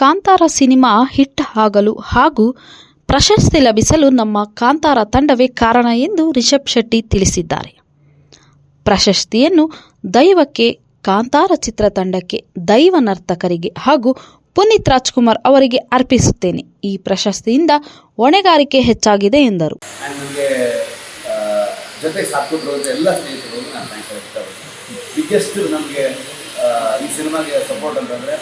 Kantara cinema hit ಆಗಲು ಹಾಗೂ ಪ್ರಶಸ್ತಿ ಲಭಿಸಲು ನಮ್ಮ ಕಾಂತಾರ ತಂಡವೇ ಕಾರಣ ಎಂದು ರಿಷಬ್ ಶೆಟ್ಟಿ ತಿಳಿಸಿದ್ದಾರೆ. ಪ್ರಶಸ್ತಿಯನ್ನು ದೈವಕ್ಕೆ, ಕಾಂತಾರ ಚಿತ್ರತಂಡಕ್ಕೆ ದೈವ ನರ್ತಕರಿಗೆ ಹಾಗೂ ಪುನೀತ್ ರಾಜ್ಕುಮಾರ್ ಅವರಿಗೆ ಅರ್ಪಿಸುತ್ತೇನೆ. ಈ ಪ್ರಶಸ್ತಿಯಿಂದ ಹೊಣೆಗಾರಿಕೆ ಹೆಚ್ಚಾಗಿದೆ ಎಂದರು. ಈ ಸಿನಿಮಾಗೆ ಸಪೋರ್ಟ್ ಅಂತಂದರೆ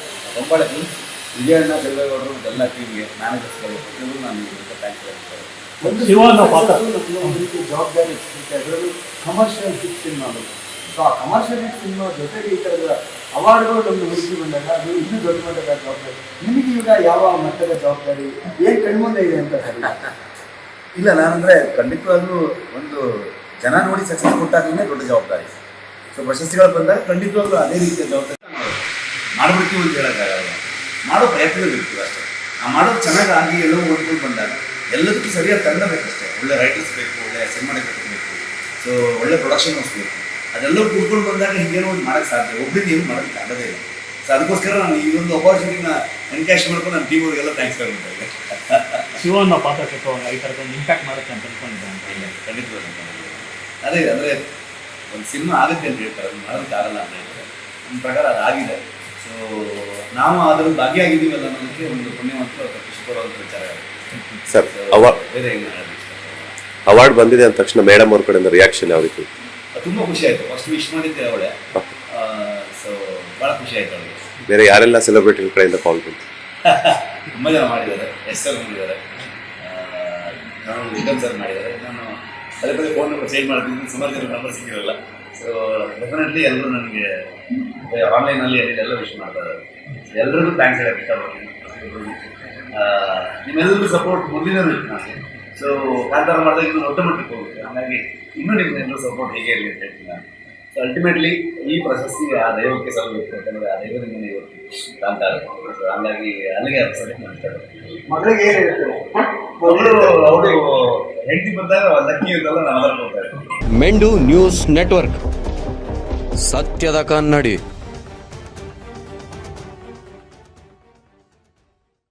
ವಿಜಯಣ್ಣ ದೇವೇಗೌಡರು ಎಲ್ಲ ಟೀಮ್ಗೆ ಮ್ಯಾನೇಜರ್ಸ್ಗಳು ಪ್ರತಿಯೊಬ್ಬರು ನಾನು ಥ್ಯಾಂಕ್ಸ್ ಹೇಳ್ತೇನೆ ಒಂದು ಶಿವಣ್ಣ ಪಾತ್ರ. ಒಂದು ರೀತಿ ಜವಾಬ್ದಾರಿ ಅದರಲ್ಲೂ ಕಮರ್ಷಿಯಲ್ ಹಿಟ್ ಸಿನಿಮಾಗಳು ಸೊ ಆ ಕಮರ್ಷಿಯಲ್ ಹಿಟ್ ಸಿನಿಮಾ ಜೊತೆಗೆ ಈ ಥರದ ಅವಾರ್ಡ್ಗಳು ನಮ್ಮನ್ನು ಹುಡುಕಿ ಬಂದಾಗ ಅದು ಇನ್ನೂ ದೊಡ್ಡ ಮಟ್ಟದ ಜವಾಬ್ದಾರಿ. ನಿಮಗೆ ಈಗ ಯಾವ ಮಟ್ಟದ ಜವಾಬ್ದಾರಿ? ಏನು ಕಣ್ಮುಂದೆ ಇದೆ ಅಂತ ಇಲ್ಲ ನಾನಂದ್ರೆ ಖಂಡಿತವಾಗ್ಲೂ ಒಂದು ಜನ ನೋಡಿ ಸಕ್ಸಸ್ ಕೊಟ್ಟಾಗಲೇ ದೊಡ್ಡ ಜವಾಬ್ದಾರಿ. ಸೊ ಪ್ರಶಸ್ತಿಗಳು ಬಂದಾಗ ಖಂಡಿತವಾಗ್ಲೂ ಅದೇ ರೀತಿಯ ಜವಾಬ್ದಾರಿ ಮಾಡ್ಬಿಡ್ತೀವಿ ಅಂತ ಹೇಳೋಕ್ಕಾಗಲ್ಲ. ಮಾಡೋ ಪ್ರಯತ್ನಗಳಿರ್ತೀವಿ ಅಷ್ಟೇ. ಆ ಮಾಡೋದು ಚೆನ್ನಾಗಿ ಆಗಿ ಎಲ್ಲವೂ ಓದ್ಕೊಂಡು ಬಂದಾಗ ಎಲ್ಲದಕ್ಕೂ ಸರಿಯಾದ ತಂಡ ಬೇಕಷ್ಟೇ. ಒಳ್ಳೆ ರೈಟರ್ಸ್ ಬೇಕು ಒಳ್ಳೆ ಸಿನಿಮಾಟೋಗ್ರಫಿ ಬೇಕು ಸೊ ಒಳ್ಳೆ ಪ್ರೊಡಕ್ಷನ್ ಹೌಸ್ ಬೇಕು. ಅದೆಲ್ಲವೂ ಕೂತ್ಕೊಂಡು ಬಂದಾಗ ಹಿಂಗೇನೋ ಒಂದು ಮಾಡೋಕ್ಕೆ ಸಾಧ್ಯ. ಒಬ್ಬರಿಗೆ ಏನು ಮಾಡೋಕ್ಕೆ ಆಗದೇ ಇಲ್ಲ. ಸೊ ಅದಕ್ಕೋಸ್ಕರ ನಾನು ಈ ಒಂದು ಅಪಾರ್ಚುನಿಟಿನ ಎನ್ಕ್ಯಾಶ್ ಮಾಡ್ಕೊಂಡು ನಾನು ಟೀಮ್ ಅವ್ರಿಗೆಲ್ಲ ಥ್ಯಾಂಕ್ಸ್ ಹೇಳ್ತಾ ಇದ್ದೆ. ಪಾತ್ರ ಪಾತ್ರಕ್ಕೆ ಈ ಥರದ ಒಂದು ಇಂಪ್ಯಾಕ್ಟ್ ಮಾಡುತ್ತೆ ಅಂತ ಅನ್ಕೊಂಡಿದ್ದೆ ಅಂತ. ಇಲ್ಲ, ಖಂಡಿತವಾಗಿ ಅದೇ ಅಂದರೆ ಒಂದು ಸಿನಿಮಾ ಆಗುತ್ತೆ ಅಂತ ಹೇಳ್ತಾರೆ. ಅದು ಮಾಡೋದಕ್ಕಾಗಲ್ಲ ಅಂತ ಹೇಳ್ತಾರೆ. ನನ್ನ ಪ್ರಕಾರ ಅದಾಗಿದೆ. ಸೊ ನಾವು ಅದ್ರ ಭಾಗಿಯಾಗಿದ್ದೀವಲ್ಲ ಅನ್ನೋದಕ್ಕೆ ಒಂದು ಪುಣ್ಯವಂತರು ಕೊಡುವಂಥ ವಿಚಾರ ಸರ್ ಬೇರೆ ಏನು ಅವಾರ್ಡ್ ಬಂದಿದೆ ಅಂದ ತಕ್ಷಣ ಮೇಡಮ್ ಅವ್ರ ಕಡೆಯಿಂದ ರಿಯಾಕ್ಷನ್ ಯಾವ ರೀತಿ ತುಂಬಾ ಖುಷಿ ಆಯ್ತು. ಫಸ್ಟ್ ವಿಶ್ ಮಾಡಿದ್ದೆ ಅವಳೆ. ಸೊ ಬಹಳ ಖುಷಿ ಆಯ್ತು ಅವಳಿಗೆ. ಬೇರೆ ಯಾರೆಲ್ಲ ಸೆಲೆಬ್ರಿಟಿ ಕಡೆಯಿಂದ ಕಾಲ್ ಬಂತು? ತುಂಬ ಜನ ಮಾಡಿದ್ದಾರೆ. ಎಸ್ ಎಲ್ ಮಾಡಿದ್ದಾರೆ ನಾನು ಸರ್ ಮಾಡಿದ್ದಾರೆ. ನಾನು ಅದೇ ಬಗ್ಗೆ ಫೋನ್ ನಂಬರ್ ಚೇಂಜ್ ಮಾಡ್ತೀನಿ ಸುಮಾರು ಜನ ನಂಬರ್ ಸಿಕ್ಕಿರಲ್ಲ. ಸೊ ಡೆಫಿನೆಟ್ಲಿ ಎಲ್ಲರೂ ನನಗೆ ಆನ್ಲೈನಲ್ಲಿ ಎಲ್ಲ ವಿಶ್ ಮಾಡ್ತಾರೆ. ಎಲ್ಲರಿಗೂ ಥ್ಯಾಂಕ್ಸ್ ಹೇಳಕ್ಕೆ ಇಷ್ಟಪಡ್ತೀನಿ. ನಿಮ್ಮೆಲ್ಲರೂ ಸಪೋರ್ಟ್ ಮುಂದಿನ ನಾನು ಸೊ ಕಾಂತಾರ ಮಾಡಿದಾಗ ಇನ್ನೂ ದೊಡ್ಡ ಮಟ್ಟಕ್ಕೆ ಹೋಗುತ್ತೆ. ಹಾಗಾಗಿ ಇನ್ನೂ ನಿಮ್ಮೆಲ್ಲರೂ ಸಪೋರ್ಟ್ ಹೇಗೆ ಇರಲಿ ಅಂತ ಹೇಳ್ತೀನಿ ನಾನು. ಸೊ ಅಲ್ಟಿಮೇಟ್ಲಿ ಈ ಪ್ರಶಸ್ತಿ ಆ ದೈವಕ್ಕೆ ಸಲ್ಲಬೇಕು ಯಾಕಂದರೆ ಆ ದೈವದಿಂದ ಇವತ್ತು ಕಾಂತಾರ. ಸೊ ಹಂಗಾಗಿ ಅಲ್ಲಿಗೆ ಸೆಲೆಕ್ಟ್ ಮಾಡ್ತಾರೆ ಮಗಳಿಗೆ ಮಗಳು ಅವಳು ಹೆಂಡತಿ ಬಂದಾಗ ಲಕ್ಕಿ ಇರುತ್ತಲ್ಲ ನಾನು ಅದನ್ನು ಮೆಂಡು ನ್ಯೂಸ್ ನೆಟ್ವರ್ಕ್. ಸತ್ಯದ ಕನ್ನಡಿ.